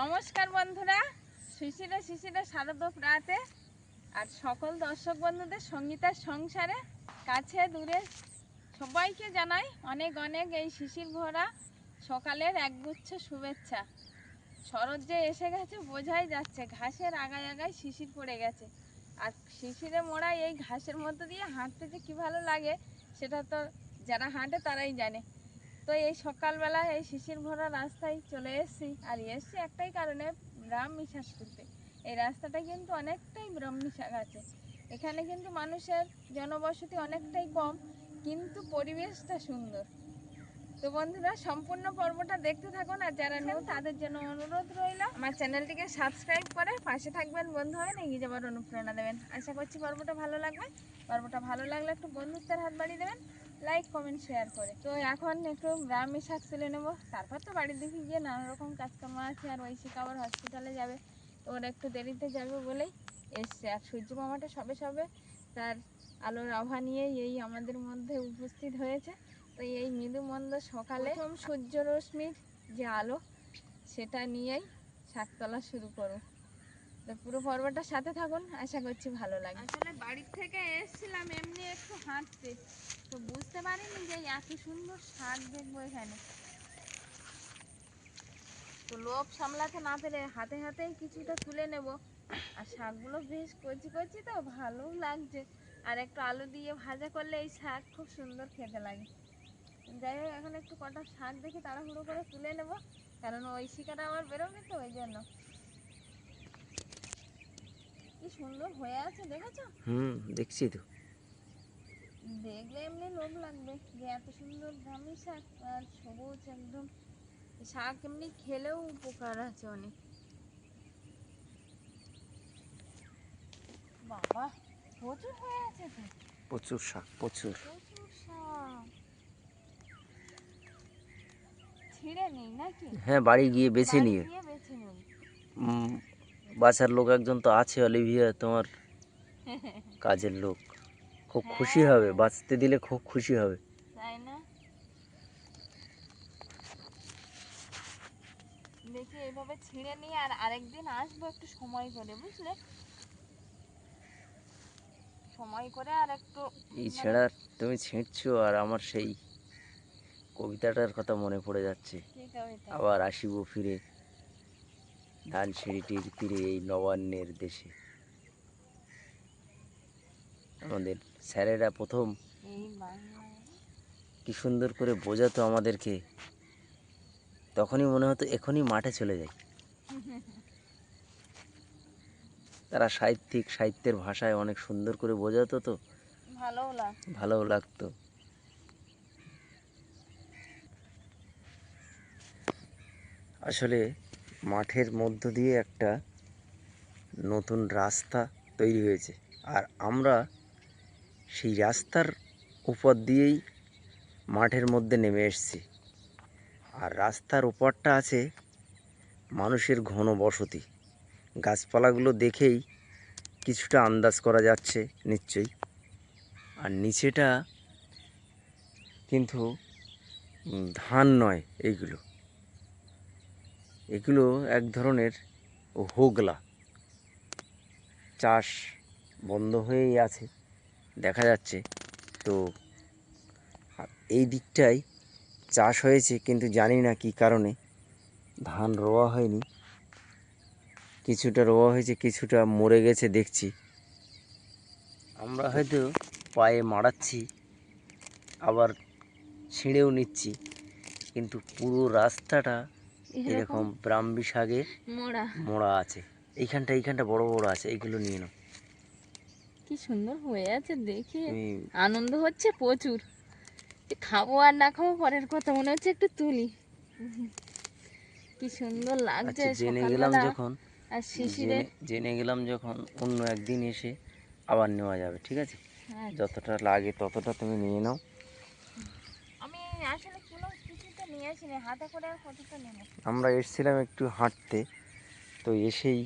নমস্কার বন্ধুরা, শিশিরা শিশিরা শারদ রাতে আর সকল দর্শক বন্ধুদের সঙ্গীতার সংসারে, কাছে দূরে সবাইকে জানাই অনেক অনেক এই শিশির ভরা সকালের একগুচ্ছ শুভেচ্ছা। শরৎ যে এসে গেছে, বোঝাই যাচ্ছে ঘাসের আগায় আগায় শিশির পড়ে গেছে। আর শিশিরে মোড়া এই ঘাসের মধ্যে দিয়ে হাঁটতে যে কী ভালো লাগে, সেটা তো যারা হাঁটে তারাই জানে। তো এই সকালবেলা এই শিশির ভরা রাস্তায় চলে এসেছি। আর এসছি একটাই কারণে ব্রাহ্মী শাক তুলতে এই রাস্তাটা কিন্তু অনেকটাই ব্রাহ্মী শাক আছে। এখানে কিন্তু মানুষের জনবসতি অনেকটাই কম, কিন্তু পরিবেশটা সুন্দর। তো বন্ধুরা, সম্পূর্ণ পর্বটা দেখতে থাকুন আর যারা নেও তাদের জন্য অনুরোধ রইল, আমার চ্যানেলটিকে সাবস্ক্রাইব করে পাশে থাকবেন। বন্ধু হবেন এগিয়ে যাবার অনুপ্রেরণা দেবেন। আশা করছি পর্বটা ভালো লাগবে। পর্বটা ভালো লাগলে একটু বন্ধুত্বের হাত বাড়িয়ে দেবেন। লাইক কমেন্ট শেয়ার করে। তো এখন একটু গ্রামে শাক তুলে নেব। তারপর তো বাড়ির দিকে গিয়ে নানা রকম কাজকর্ম আছে আর ঐশিক আবার হসপিটালে যাবে। তো ওরা একটু দেরিতে যাবে বলেই এসছে। আর সূর্য মামাটা সবে সবে তার আলোর আভা নিয়ে এই আমাদের মধ্যে উপস্থিত হয়েছে। তো এই মৃদু মন্দ সকালে সূর্য রশ্মির যে আলো সেটা নিয়েই শাক তোলা শুরু করো পুরো পর্বটার সাথে থাকুন, আশা করছি ভালো লাগে আসলে বাড়ির থেকে এসেছিলাম, এমনি একটু হাঁটতে। তো বুঝতে পারিনি যে এত সুন্দর শাক দেখব এখানে। তো লোভ সামলাতে না পেরে হাতে হাতেই কিছুটা তুলে নেব। আর শাকগুলো বেশ কচি কচি তো ভালো লাগছে। আর একটু আলু দিয়ে ভাজা করলে এই শাক খুব সুন্দর খেতে লাগে। যাই হোক, এখন একটু কটা শাক দেখি তাড়াহুড়ো করে তুলে নেব। কারণ ওই শিকাটা আবার বেরোবে তো, ওই জন্য। কি সুন্দর হয়ে আছে দেখেছ? হুম দেখছি তো। দেখলে এমনি লোভ লাগবে যে এত সুন্দর দামি শাক আর সবুজ একদম। শাক এমনি খেলেও উপকার আছে অনেক। বাবা প্রচুর হয়ে আছে তো? প্রচুর শাক প্রচুর। প্রচুর শাক। ছিঁড়ে নেই নাকি? হ্যাঁ বাড়ি গিয়ে বেছে নিয়ে। বেছে নেই। বাসার লোক একজন তো আছে অলিভিয়া তোমার কাজের লোক। খুব খুশি হ্যাঁ। হবে বাঁচতে দিলে খুব খুশি হবে। তাই না? দেখি এইভাবে ছিঁড়ে নিয়ে আর আরেকদিন আসব একটু সময় করে বুঝলে? সময় করে আর একটু এই ছেঁড়া তুমি ছিঁড়ছো আর আমার সেই কবিতাটার কথা মনে পড়ে যাচ্ছে। আবার আসিব ফিরে। ধান সিঁড়িটির তীরে এই নবান্নের দেশে। আমাদের স্যারেরা প্রথম কি সুন্দর করে বোঝাতো আমাদেরকে। তখনই মনে হতো এখনই মাঠে চলে যাই। তারা সাহিত্যিক সাহিত্যের ভাষায় অনেক সুন্দর করে বোঝাতো তো। ভালোও লাগতো। আসলে মাঠের মধ্য দিয়ে একটা নতুন রাস্তা তৈরি হয়েছে। আর আমরা সেই রাস্তার উপর দিয়েই মাঠের মধ্যে নেমে এসেছি। আর রাস্তার ওপরটা আছে মানুষের ঘন বসতি। গাছপালাগুলো দেখেই কিছুটা আন্দাজ করা যাচ্ছে নিশ্চয়ই। আর নিচেটা কিন্তু ধান নয় এইগুলো। এগুলো এক ধরনের হোগলা। চাষ বন্ধ হয়েই আছে, দেখা যাচ্ছে। তো এই দিকটায় চাষ হয়েছে, কিন্তু জানি না কি কারণে। ধান রোয়া হয়নি। কিছুটা রোয়া হয়েছে, কিছুটা মরে গেছে, দেখছি। আমরা হয়তো পায়ে মারাচ্ছি, আবার ছিঁড়েও নিচ্ছি, কিন্তু পুরো রাস্তাটা এরকম ব্রাহ্মী শাকে মোড়া। মোড়া আছে। এইখানটা এইখানটা বড় বড় আছে এইগুলো নিয়ে নাও। কি সুন্দর হয়ে আছে দেখি। আনন্দ হচ্ছে প্রচুর। খাব আর না খাব পরের কথা মনে হচ্ছে একটু তুলি। কি সুন্দর লাগছে আচ্ছা জেনে গেলাম যখন আর শিশিরে। জেনে- জেনে গেলাম যখন অন্য একদিন এসে আবার নেওয়া যাবে ঠিক আছে? আচ্ছা। যতটা লাগে ততটা তুমি নিয়ে নাও। আমি আসলে আমরা এসছিলাম একটু হাঁটতে, তো এসেই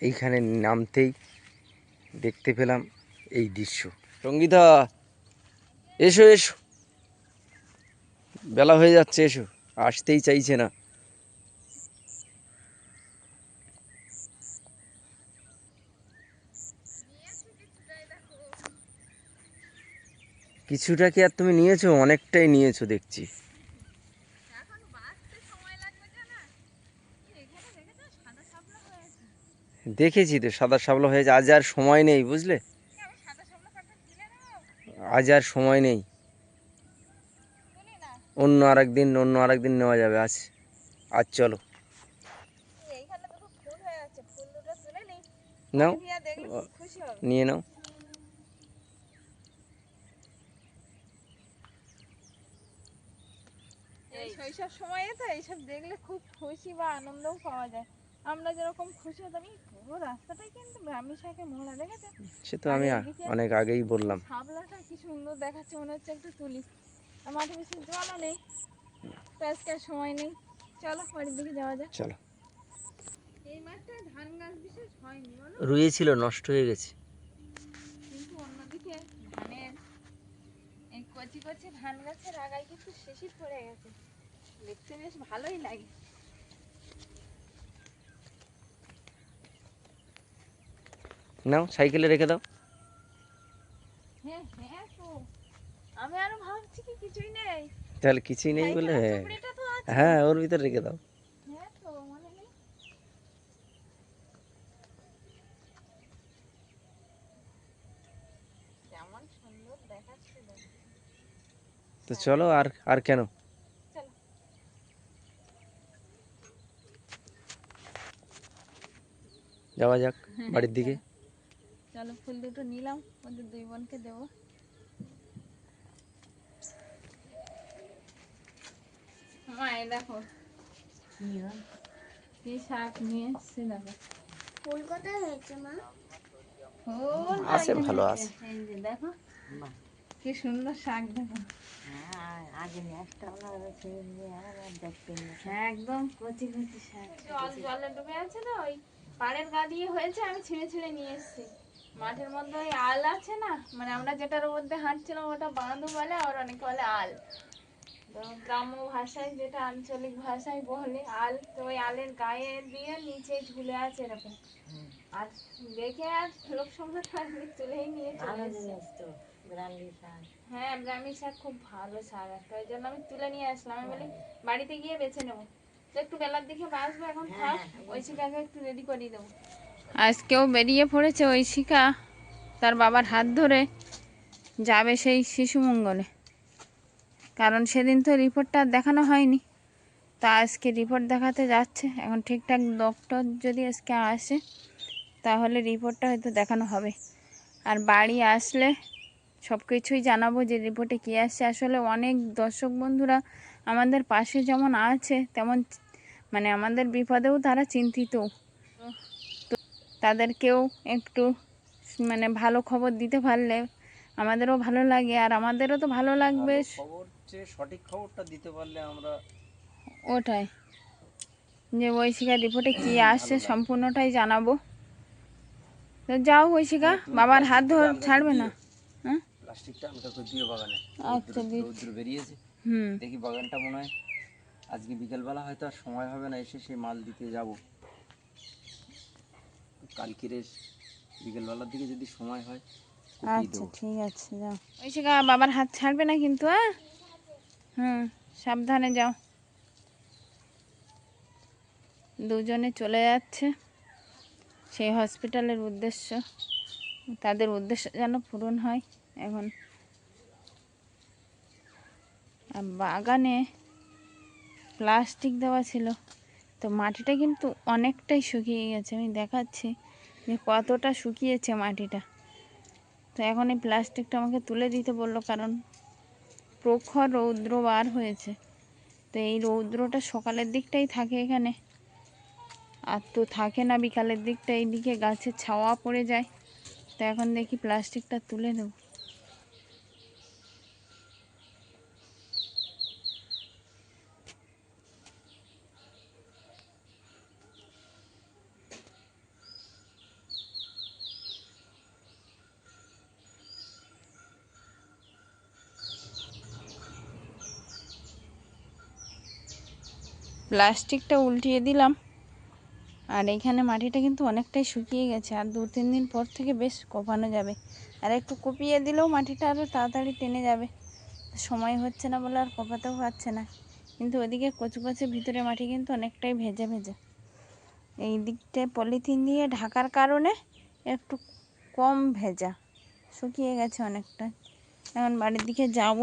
এইখানে নামতেই দেখতে পেলাম এই দৃশ্য। সঙ্গীতা এসো এসো। বেলা হয়ে যাচ্ছে, এসো। আসতেই চাইছে না। কিছুটা কি আর তুমি নিয়েছো? অনেকটাই নিয়েছো দেখছি। দেখেছ? তো সাদা শাবলা হয়েছে আজ আর সময় নেই বুঝলে? আজ আর সময় নেই। অন্য আরেকদিন অন্য আরেকদিন নেওয়া যাবে আজ। আজ চলো। নাও। নিয়ে নাও। শৈশব সময়ে তো এইসব দেখলে খুব খুশি বা আনন্দও পাওয়া যায়। আমরা যেরকম খুশি হতাম এই পুরো রাস্তাটাই কিন্তু ব্রাহ্মী শাকে মোড়া দেখেছে। সে তো আমি অনেক আগেই বললাম। শাপলাটা কি সুন্দর দেখাচ্ছে মনে হচ্ছে একটু তুলি। মাঠে বেশি জলও নেই তো আজকে আর সময় নেই। চলো বাড়ির দিকে যাওয়া যাক। চলো। এই মাঠটায় ধান গাছ বিশেষ হয়নি বলো। রুয়েছিল নষ্ট হয়ে গেছে। কিন্তু অন্যদিকে ধানের এই কচি কচি ধান গাছের আগায় কিন্তু শিশির পড়ে গেছে। দেখতে বেশ ভালোই লাগে। নাও সাইকেলে রেখে দাও। হ্যাঁ হ্যাঁ তো। আমি আরও ভাবছি কি কিছুই নেই। তাহলে কিছুই নেই বলে হ্যাঁ। হ্যাঁ ওর ভিতরে রেখে দাও। মনে। তো চলো আর আর কেন চলো যাওয়া যাক বাড়ির দিকে। চলো ফুল দুটো নিলাম ওদের দুই বোনকে দেবো। মায়ে দেখো। কি শাক নিয়ে এসছে দেখো। ফুল কোথায় হয়েছে মা? ফুল আছে, ভালো আছে। আছে। এই যে দেখো। কি সুন্দর শাক দেখো। হ্যাঁ, একদম। কচি কচি শাক। জল জলে ডুবে আছে তো ওই? পাড়ের গা দিয়ে হয়েছে আমি ছিঁড়ে ছিঁড়ে নিয়ে এসেছি। মাঠের মধ্যে ওই আল আছে না মানে আমরা যেটার মধ্যে হাঁটছিলাম ওটা বাঁধু বলে আর অনেকে বলে আল। তো গ্রাম্য ভাষায় যেটা আঞ্চলিক ভাষায় বলে আল তো ওই আলের গায়ে দিয়ে নিচে ঝুলে আছে এরকম। আর দেখে আর লোক থাকলে তুলেই নিয়ে চলে এসেছে। হ্যাঁ ব্রাহ্মী শাক খুব ভালো শাক একটা ওই জন্য আমি তুলে নিয়ে আসলাম। আমি বলি বাড়িতে গিয়ে বেছে নেব। একটু বেলার দিকে বাসবো এখন থাক ঐশিকাকে একটু রেডি করিয়ে দেবো আজকেও বেরিয়ে পড়েছে ঐশিকা তার বাবার হাত ধরে যাবে সেই শিশু মঙ্গলে। কারণ সেদিন তো রিপোর্টটা দেখানো হয়নি। তা আজকে রিপোর্ট দেখাতে যাচ্ছে। এখন ঠিকঠাক ডক্টর যদি আজকে আসে তাহলে রিপোর্টটা হয়তো দেখানো হবে। আর বাড়ি আসলে সব কিছুই জানাব যে রিপোর্টে কী আসছে। আসলে অনেক দর্শক বন্ধুরা আমাদের পাশে যেমন আছে তেমন মানে আমাদের বিপদেও তারা চিন্তিত। তো তাদেরকেও একটু মানে ভালো খবর দিতে পারলে আমাদেরও ভালো লাগে আর আমাদেরও তো ভালো লাগবে। সঠিক খবরটা দিতে পারলে আমরা ওটাই। যে ঐশিকার রিপোর্টে কী আসছে সম্পূর্ণটাই জানাব। তো যাও ঐশিকা বাবার হাত ধর ছাড়বে না। হ্যাঁ? প্লাস্টিকটা আমাকে দিও বাগানে। আচ্ছা। বেরিয়েছে। দেখি বাগানটা মনে হয় আজকে বিকেলবেলা হয়তো আর সময় হবে না এসে সেই মাল দিতে যাব। কালকের বিকেলবেলার দিকে যদি সময় হয় আচ্ছা ঠিক আছে যাও। ঐশিকা বাবার হাত ছাড়বে না কিন্তু হ্যাঁ হুম সাবধানে যাও। দুজনে চলে যাচ্ছে। সেই হসপিটালের উদ্দেশ্য তাদের উদ্দেশ্য যেন পূরণ হয় এখন। বাগানে প্লাস্টিক দেওয়া ছিল। তো মাটিটা কিন্তু অনেকটাই শুকিয়ে গেছে, আমি দেখাচ্ছি যে কতটা শুকিয়েছে মাটিটা। তো এখন এই প্লাস্টিকটা আমাকে তুলে দিতে বলল কারণ প্রখর রৌদ্র বার হয়েছে। তো এই রৌদ্রটা সকালের দিকটাই থাকে এখানে। আর তো থাকে না বিকালের দিকটা, এইদিকে গাছের ছাওয়া পড়ে যায়। তো এখন দেখি প্লাস্টিকটা তুলে দেবো প্লাস্টিকটা উল্টিয়ে দিলাম। আর এইখানে মাটিটা কিন্তু অনেকটাই শুকিয়ে গেছে। আর দু তিন দিন পর থেকে বেশ কোপানো যাবে। আর একটু কুপিয়ে দিলেও মাটিটা আরও তাড়াতাড়ি টেনে যাবে। সময় হচ্ছে না বলে আর কপাতেও পারছে না। কিন্তু ওদিকে কচু কচু ভিতরে মাটি কিন্তু অনেকটাই ভেজে ভেজে। এই দিকটায় পলিথিন দিয়ে ঢাকার কারণে একটু কম ভেজা। শুকিয়ে গেছে অনেকটা। এখন বাড়ির দিকে যাব।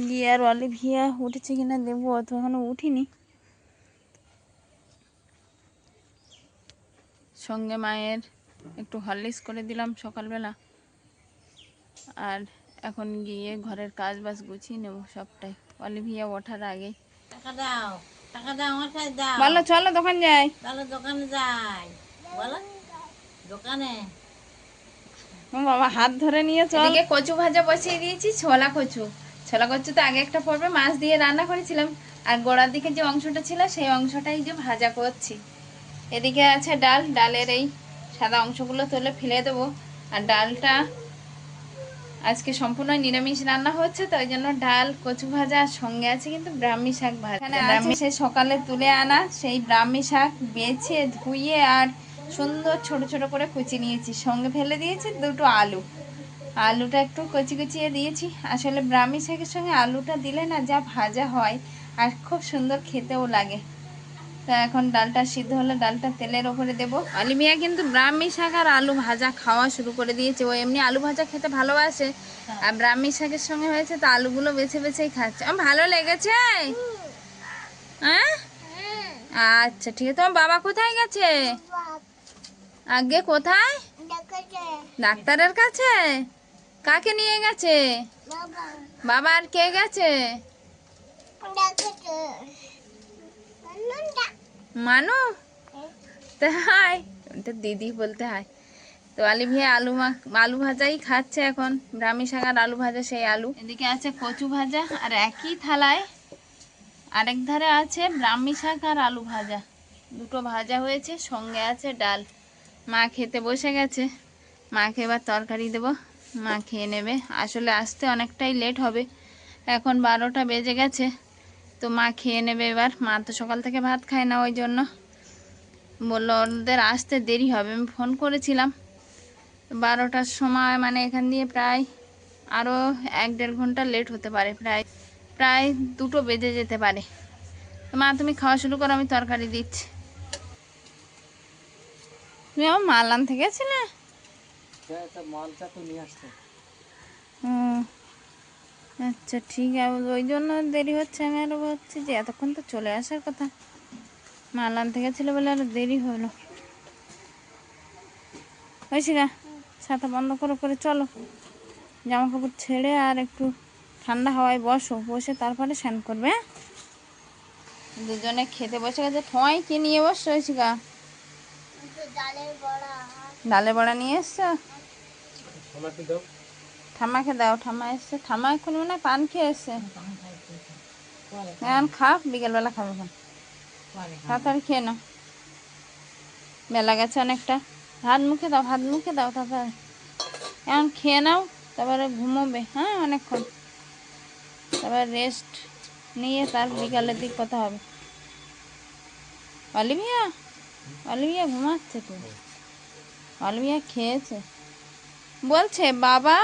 গিয়ে আর অলিভিয়া উঠেছে কিনা দেবো অত এখনও উঠিনি। সঙ্গে মায়ের একটু হরলিক্স করে দিলাম সকালবেলা। আর এখন গিয়ে ঘরের কাজ বাজ গুছিয়ে নেব সবটাই। অলিভিয়া ওঠার আগে টাকা দাও টাকা দাও আমার কাছে দাও। বলো চলো দোকান যাই। দোকানে যাই। বলো দোকানে। বাবা হাত ধরে নিয়ে চল। কচু ভাজা বসিয়ে দিয়েছি ছোলা কচু। ছোলা কচু তো আগে একটা পর্বে মাছ দিয়ে রান্না করেছিলাম। আর গোড়ার দিকে যে অংশটা ছিল সেই অংশটাই যে ভাজা করছি। এদিকে আছে ডাল ডালের এই সাদা অংশগুলো তুলে ফেলে দেবো। আর ডালটা আজকে সম্পূর্ণ নিরামিষ রান্না হচ্ছে তো ওই জন্য ডাল কচু ভাজা আর সঙ্গে আছে কিন্তু ব্রাহ্মী শাক ভাজা। ব্রাহ্মী সকালে তুলে আনা সেই ব্রাহ্মী শাক বেছে ধুয়ে আর সুন্দর ছোট ছোট করে কুচি নিয়েছি। সঙ্গে ফেলে দিয়েছি দুটো আলু। আলুটা একটু কচি কুচিয়ে দিয়েছি। আসলে ব্রাহ্মী শাকের সঙ্গে আলুটা দিলে না যা ভাজা হয় আর খুব সুন্দর খেতেও লাগে। তা এখন ডালটা সিদ্ধ হলে ডালটা তেলের ওপরে দেবো। অলিমিয়া কিন্তু ব্রাহ্মী শাক আর আলু ভাজা খাওয়া শুরু করে দিয়েছে। ও এমনি আলু ভাজা খেতে ভালোবাসে। আর ব্রাহ্মী শাকের সঙ্গে হয়েছে তো আলুগুলো বেছে বেছেই খাচ্ছে। আমার ভালো লেগেছে? হ্যাঁ? আচ্ছা ঠিক আছে। তোমার বাবা কোথায় গেছে? আগে কোথায়? ডাক্তারের কাছে? কাকে নিয়ে গেছে? বাবা আর কে গেছে? মানু তাই ওটা দিদি বলতে হয় তো আলি ভাই আলু আলু ভাজাই খাচ্ছে এখন। ব্রাহ্মী শাক আর আলু ভাজা, সেই আলু। এদিকে আছে কচু ভাজা, আর একই থালায় আরেক ধারে আছে ব্রাহ্মী শাক আর আলু ভাজা। দুটো ভাজা হয়েছে, সঙ্গে আছে ডাল। মা খেতে বসে গেছে। মাকে এবার তরকারি দেবো। মা খেয়ে নেবে। আসলে আসতে অনেকটাই লেট হবে। এখন বারোটা বেজে গেছে। তো মা খেয়ে নেবে এবার। মা তো সকাল থেকে ভাত খায় না ওই জন্য। বলল ওদের আসতে দেরি হবে। আমি ফোন করেছিলাম। বারোটার সময় মানে এখান দিয়ে প্রায় আরও এক দেড় ঘণ্টা লেট হতে পারে প্রায় প্রায় দুটো বেজে যেতে পারে। তো মা তুমি খাওয়া শুরু করো আমি তরকারি দিচ্ছি। তুমি আমার মাল আনতে গেছিলে? মালটা তো নিয়ে আসতে। হুম আচ্ছা ঠিক আছে। ওই জন্য দেরি হচ্ছে। আমি আরও ভাবছি যে এতক্ষণ তো চলে আসার কথা। মাল আনতে গেছিল বলে আরও দেরি হলো। হয়েছে গা ছাতা বন্ধ করে করে চলো। জামা কাপড় ছেড়ে আর একটু ঠান্ডা হাওয়ায় বসো। বসে তারপরে স্নান করবে হ্যাঁ? দুজনে খেতে বসে গেছে। ঠোঁয় কি নিয়ে বসছো ঐশিকা ডালের বড়া। নিয়ে এসছো? ঠাম্মাকে দাও, ঠাম্মা এসছে। ঠাম্মা এখন হয় পান খেয়ে এসছে। এখন খা বিকেলবেলা খাবে এখন। তাড়াতাড়ি খেয়ে নাও। বেলা গেছে অনেকটা। হাত মুখে দাও হাত মুখে দাও তারপরে এখন খেয়ে নাও, তারপরে ঘুমোবে। হ্যাঁ অনেকক্ষণ। তারপরে রেস্ট নিয়ে তার বিকালের দিক কথা হবে। অলিভিয়া অলিভিয়া ঘুমাচ্ছে তো। অলিভিয়া খেয়েছে। বলছে, বাবা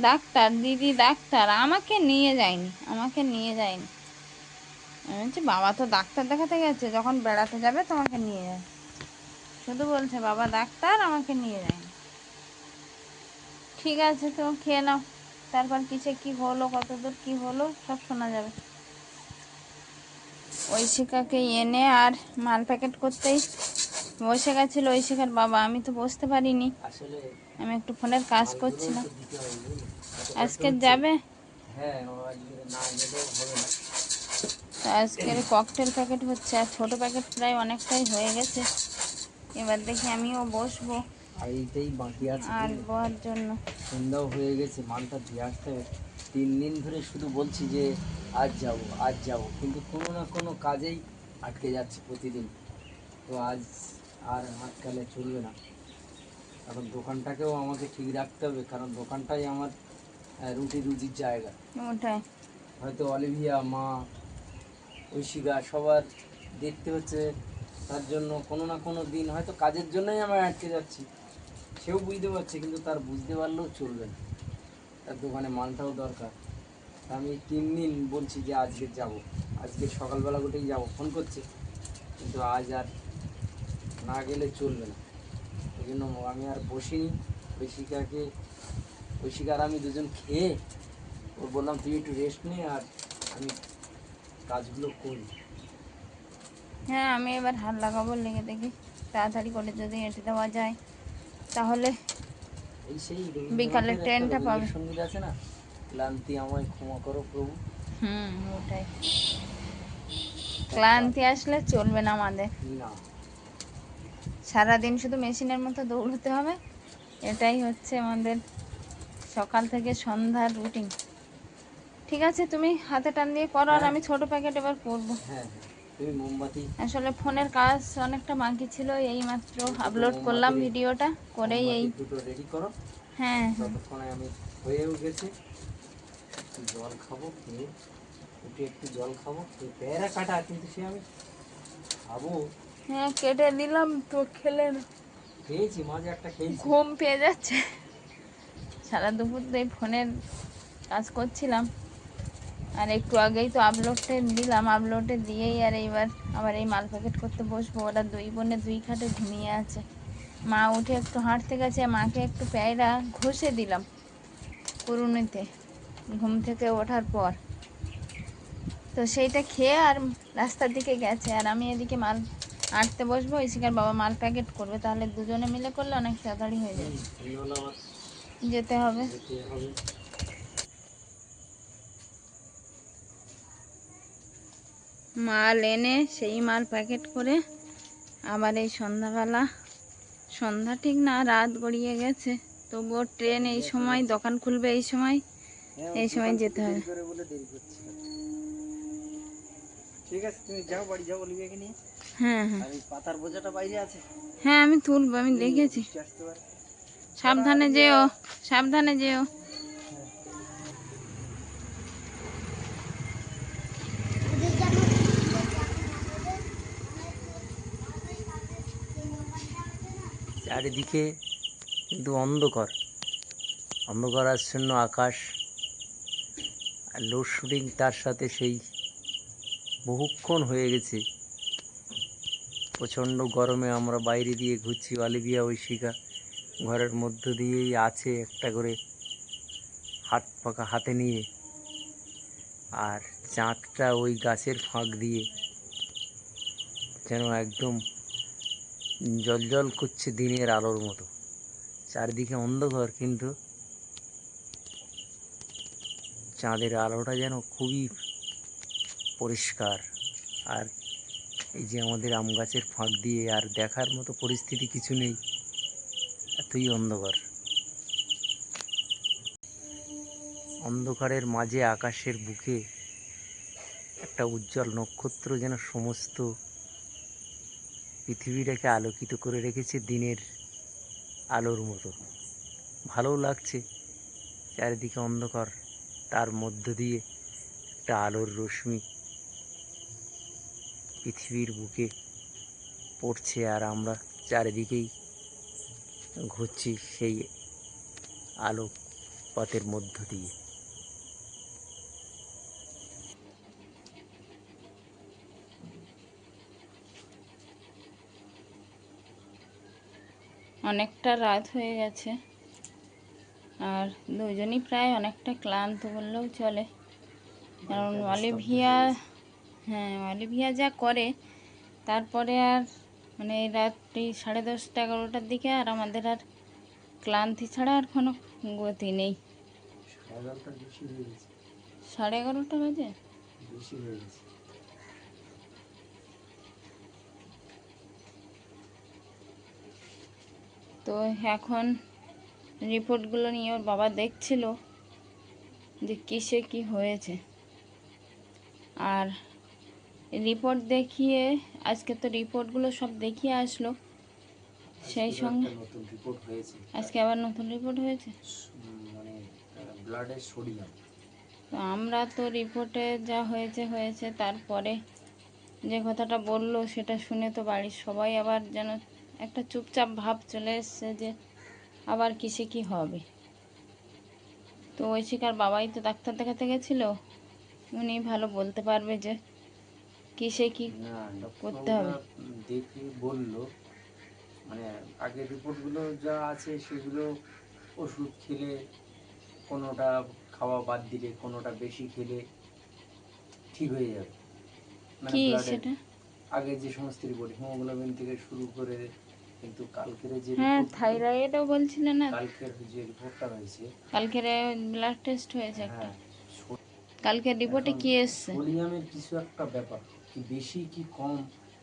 ডাক্তার, দিদি ডাক্তার, আমাকে নিয়ে যায়নি, আমাকে নিয়ে যায়নি। আমি বলছি, বাবা তো ডাক্তার দেখাতে গেছে, যখন বেড়াতে যাবে তোমাকে নিয়ে যাবে। শুধু বলছে, বাবা ডাক্তার, আমাকে নিয়ে যায়নি। ঠিক আছে তো, খেয়ে নাও। তারপর কিসে কি হলো, কতদূর কি হলো, সব শোনা যাবে। ঐশিকাকে এনে আর মাল প্যাকেট করতেই বসে গেছিল ঐশিকার বাবা আমি তো বসতে পারিনি। আমি একটু ফোনের কাজ করছিলাম আজকে যাবে? হ্যাঁ তো আজকের ককটেল প্যাকেট হচ্ছে আর ছোট প্যাকেট প্রায় অনেকটাই হয়ে গেছে। এবার দেখি আমিও বসবো আর এইটাই বাকি আছে। আর বর জন্য। সন্ধ্যাও হয়ে গেছে মালটা দিয়ে আসতে হবে। তিন দিন ধরে শুধু বলছি যে আজ যাব আজ যাব। কিন্তু কোনো না কোনো কাজেই আটকে যাচ্ছে প্রতিদিন। তো আজ আর আটকালে চলবে না। কারণ দোকানটাকেও আমাকে ঠিক রাখতে হবে কারণ দোকানটাই আমার রুটি রুজির জায়গা। ওটাই। হয়তো অলিভিয়া মা ঐশিকা সবার দেখতে হচ্ছে তার জন্য কোনো না কোনো দিন হয়তো কাজের জন্যই আমি আটকে যাচ্ছি। সেও বুঝতে পারছে কিন্তু তার বুঝতে পারলেও চলবে না। তার দোকানে মালটাও দরকার। আমি তিন দিন বলছি যে আজকে যাব। আজকে সকালবেলা উঠেই যাব। ফোন করছে। কিন্তু আজ আর না গেলে চলবে না। ওই জন্য আমি আর বসিনি। ঐশিকাকে ঐশিকা আর আমি দুজন খেয়ে ওর বললাম তুই একটু রেস্ট নে আর আমি কাজগুলো করি। হ্যাঁ আমি এবার হাত লাগাবো লেগে দেখি। তাড়াতাড়ি করে যদি এঁটে দেওয়া যায় তাহলে এই সেই বিকালে ট্রেনটা পাবে। রবীন্দ্রসঙ্গীত আছে না? ক্লান্তি আমায় ক্ষমা করো প্রভু। হুম ওটাই। ক্লান্তি আসলে চলবে না আমাদের। না। সারাদিন শুধু মেশিনের মতো দৌড়তে হবে। এটাই হচ্ছে আমাদের সকাল থেকে সন্ধ্যার রুটিন ঠিক আছে তুমি হাতে টান দিয়ে করো আর আমি ছোট প্যাকেট এবার করব। হ্যাঁ হ্যাঁ মোমবাতি আসলে ফোনের কাজ অনেকটা বাকি ছিল এই মাত্র আপলোড করলাম ভিডিওটা করেই এই দুটো রেডি করো। হ্যাঁ হ্যাঁ। ততক্ষণে আমি হয়েও গেছে। জল খাব খেয়ে একটু জল খাব পেয়ারা কাটা কিন্তু সে আমি খাব। হ্যাঁ কেটে দিলাম তো খেলে না। খেয়েছি মাঝে একটা খেয়েছি। ঘুম পেয়ে যাচ্ছে। সারা দুপুর তো এই ফোনের কাজ করছিলাম। আর একটু আগেই তো আপলোডটা দিলাম আপলোডে দিয়েই আর এইবার আবার এই মাল প্যাকেট করতে বসবো। ওরা দুই বোনে দুই খাটে ঘুমিয়ে আছে। মা উঠে একটু হাঁটতে গেছে মাকে একটু প্যায়রা ঘষে দিলাম কুরুনিতে ঘুম থেকে ওঠার পর। তো সেইটা খেয়ে আর রাস্তার দিকে গেছে। আর আমি এদিকে মাল আটতে বসবো ইসিকার বাবা মাল প্যাকেট করবে, তাহলে দুজনে মিলে করলে অনেক তাড়াতাড়ি হয়ে যাবে। যেতে হবে। মাল এনে সেই মাল প্যাকেট করে আবার এই সন্ধ্যাবেলা, সন্ধ্যা ঠিক না, রাত গড়িয়ে গেছে, তবুও ট্রেন এই সময়, দোকান খুলবে এই সময় এই সময় যেতে হবে। ঠিক আছে তুমি যাও বাড়ি যাও অলিভিয়াকে নিয়ে। হ্যাঁ হ্যাঁ। আর এই পাতার বোঝাটা বাইরে আছে? হ্যাঁ আমি তুলবো আমি দেখেছি। সাবধানে যেও সাবধানে যেও। চারিদিকে কিন্তু অন্ধকার। অন্ধকার আচ্ছন্ন আকাশ। আর লোডশেডিং তার সাথে সেই বহুক্ষণ হয়ে গেছে। প্রচণ্ড গরমে আমরা বাইরে দিয়ে ঘুরছি অলিভিয়া ঐশিকা ঘরের মধ্য দিয়েই আছে একটা করে হাত পাকা হাতে নিয়ে আর চাঁদটা ওই গাছের ফাঁক দিয়ে যেন একদম জলজল করছে দিনের আলোর মতো। চারিদিকে অন্ধকার কিন্তু চাঁদের আলোটা যেন খুবই পরিষ্কার। আর এই যে আমাদের আম গাছের ফাঁক দিয়ে আর দেখার মতো পরিস্থিতি কিছু নেই। এতই অন্ধকার। অন্ধকারের মাঝে আকাশের বুকে একটা উজ্জ্বল নক্ষত্র যেন সমস্ত পৃথিবীটাকে আলোকিত করে রেখেছে দিনের আলোর মতো। ভালো লাগছে চারিদিকে অন্ধকার, তার মধ্য দিয়ে একটা আলোর রশ্মি। পৃথিবীর বুকে পড়ছে আর আমরা চারিদিকেই ঘুরছি সেই আলোকপাতের মধ্য দিয়ে। অনেকটা রাত হয়ে গেছে আর দুজনই প্রায় অনেকটা ক্লান্ত বললেও চলে। কারণ অলিভিয়া হ্যাঁ অলিভিয়া যা করে তারপরে আর মানে রাত্রি সাড়ে দশটা এগারোটার দিকে আর আমাদের আর ক্লান্তি ছাড়া আর কোনো গতি নেই। সাড়ে এগারোটা বাজে? তো এখন রিপোর্টগুলো নিয়ে ওর বাবা দেখছিল যে কিসে কি হয়েছে। আর রিপোর্ট দেখিয়ে আজকে তো রিপোর্টগুলো সব দেখিয়ে আসলো। সেই সঙ্গে নতুন রিপোর্ট হয়েছে। আজকে আবার নতুন রিপোর্ট হয়েছে? মানে ব্লাডের সোডিয়াম তো আমরা তো রিপোর্টে যা হয়েছে হয়েছে তারপরে যে কথাটা বলল সেটা শুনে তো বাড়ির সবাই আবার যেন একটা চুপচাপ ভাব চলে এসছে যে আবার কিসে কি হবে? তো ঐশিকার বাবাই তো ডাক্তার দেখাতে গেছিল। উনি ভালো বলতে পারবে যে কিসে কি করতে হবে। দেখে বলল মানে আগের রিপোর্টগুলো যা আছে সেগুলো ওষুধ খেলে কোনোটা খাওয়া বাদ দিলে কোনোটা বেশি খেলে ঠিক হয়ে যাবে। মানে কি সেটা? আগে যে সমস্ত রিপোর্ট হিমোগ্লোবিন থেকে শুরু করে কিন্তু কালকের যে হ্যাঁ থাইরয়েডও বলছিলে না? কালকের যে রিপোর্টটা হয়েছে কালকের ব্লাড টেস্ট হয়েছে একটা। হ্যাঁ কালকের রিপোর্টে কি এসছে? সোডিয়ামের কিছু একটা ব্যাপার। কি বেশি কি কম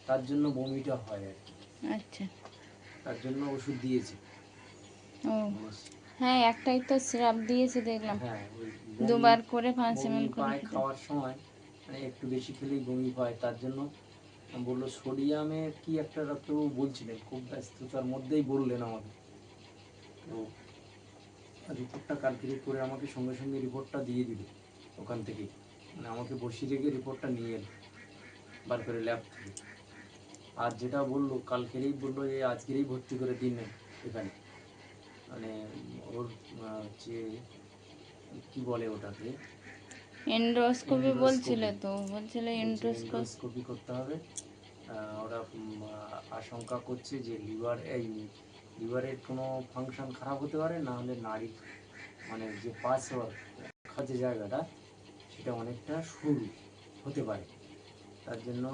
তার জন্য বমিটা হয় আর কি। আচ্ছা। তার জন্য ওষুধ দিয়েছে। ও হ্যাঁ একটাই তো সিরাপ দিয়েছে দেখলাম। হ্যাঁ দুবার করে পাঁচ এম বমি করে খাওয়ার সময় মানে একটু বেশি খেলেই বমি হয় তার জন্য বলল সোডিয়ামে কি একটা ডাক্তারবাবু বলছিলেন খুব ব্যস্ততার মধ্যেই বললেন আমাকে। তো রিপোর্টটা কালকে করে আমাকে সঙ্গে সঙ্গে রিপোর্টটা দিয়ে দিল ওখান থেকে। মানে আমাকে বসিয়ে রেখে রিপোর্টটা নিয়ে এলো। বার করে ল্যাব থেকে আর যেটা বলল কালকেরই বলল যে আজকেরই ভর্তি করে দিন এখানে। মানে ওর হচ্ছে কি বলে ওটাকে? এন্ডোস্কোপি। বলছিল তো বলছিল এন্ডোস্কোপি এন্ডোস্কোপি করতে হবে। ওরা আশঙ্কা করছে যে লিভার এই লিভারের কোনো ফাংশন খারাপ হতে পারে না হলে নারী মানে যে পাস হওয়ার যে জায়গাটা সেটা অনেকটা সরু হতে পারে। তার জন্য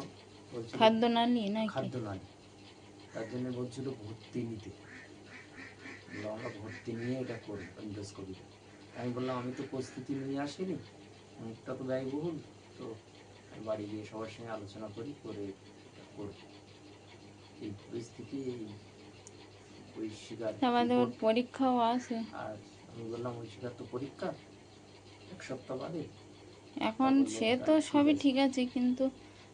খাদ্য নালি নাকি? খাদ্য নালী তার জন্য বলছিল ভর্তি নিতে। আমরা ভর্তি নিয়ে এটা করি এন্ডোস্কোপিটা আমি বললাম আমি তো প্রস্তুতি নিয়ে আসিনি অনেকটা তো ব্যয়বহুল। তো বাড়ি গিয়ে সবার সঙ্গে আলোচনা করি করে করব। এই পরিস্থিতি এই ওই শিকার আমাদের পরীক্ষাও আছে। আর আমি বললাম ওই শিকার তো পরীক্ষা এক সপ্তাহ বাদে। এখন সে তো সবই ঠিক আছে কিন্তু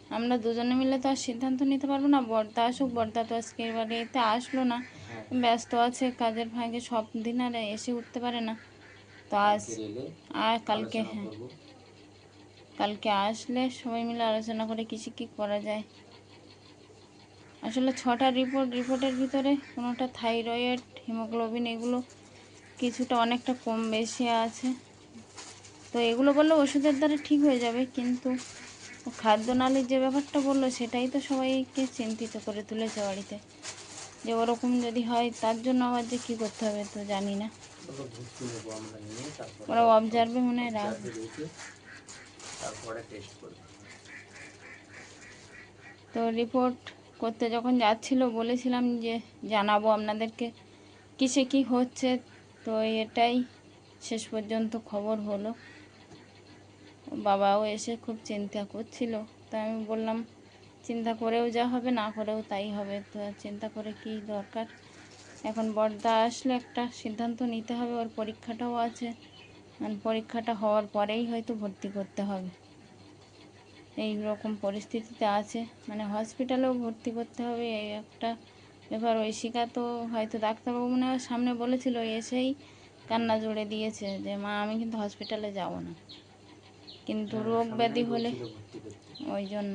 আমরা দুজনে মিলে তো আর সিদ্ধান্ত নিতে পারব না। বর্দা আসুক বর্দা তো আজকে এবারে এতে আসলো না। হ্যাঁ। ব্যস্ত আছে কাজের ভাগে সব দিন আর এসে উঠতে পারে না। তো আজ আর কালকে হ্যাঁ। কালকে আসলে সবাই মিলে আলোচনা করে কিছু কি করা যায়। আসলে ছটা রিপোর্ট রিপোর্টের ভিতরে কোনোটা থাইরয়েড হিমোগ্লোবিন এগুলো কিছুটা অনেকটা কম বেশি আছে। তো এগুলো বললে ওষুধের দ্বারা ঠিক হয়ে যাবে কিন্তু খাদ্য নালীর যে ব্যাপারটা বলল সেটাই তো সবাইকে চিন্তিত করে তুলেছে বাড়িতে। যে ওরকম যদি হয় তার জন্য আবার যে কী করতে হবে তো জানি না। ওরা অবজার্ভে মনে হয় রাখবে তারপরে টেস্ট করব। তো রিপোর্ট করতে যখন যাচ্ছিল বলেছিলাম যে জানাব আপনাদেরকে কিসে কি হচ্ছে তো এটাই শেষ পর্যন্ত খবর হলো। বাবাও এসে খুব চিন্তা করছিল। তা আমি বললাম, চিন্তা করেও যা হবে, না করেও তাই হবে। তো চিন্তা করে কি দরকার? এখন বর্দা আসলে একটা সিদ্ধান্ত নিতে হবে, ওর পরীক্ষাটাও আছে। পরীক্ষাটা হওয়ার পরেই হয়তো ভর্তি করতে হবে। এই রকম পরিস্থিতিতে আছে। মানে হসপিটালেও ভর্তি করতে হবে, এই একটা ব্যাপার। ঐশিকা তো হয়তো ডাক্তারবাবু মনে হয় সামনে বলেছিল, এসেই কান্না জুড়ে দিয়েছে যে, মা, আমি কিন্তু হসপিটালে যাব না। কিন্তু হ্যাঁ, রোগ ব্যাধি হলে। ওই জন্য।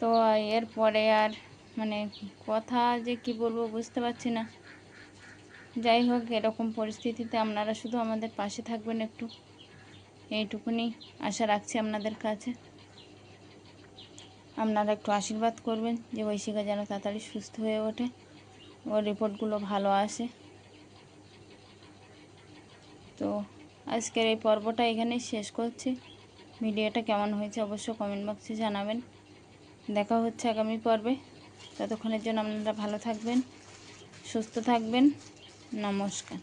তো এরপরে আর মানে কথা যে কি বলব বুঝতে পারছি না। যাই হোক এরকম পরিস্থিতিতে আপনারা শুধু আমাদের পাশে থাকবেন একটু। এইটুকুনি আশা রাখছি আপনাদের কাছে। আপনারা একটু আশীর্বাদ করবেন যে ঐশিকা যেন তাড়াতাড়ি সুস্থ হয়ে ওঠে ওর রিপোর্টগুলো ভালো আসে। তো আজকের এই পর্বটা এখানেই শেষ করছি। ভিডিওটা কেমন হয়েছে অবশ্য কমেন্ট বক্সে জানাবেন। দেখা হচ্ছে আগামী পর্বে। ততক্ষণের জন্য আপনারা ভালো থাকবেন, সুস্থ থাকবেন। নমস্কার।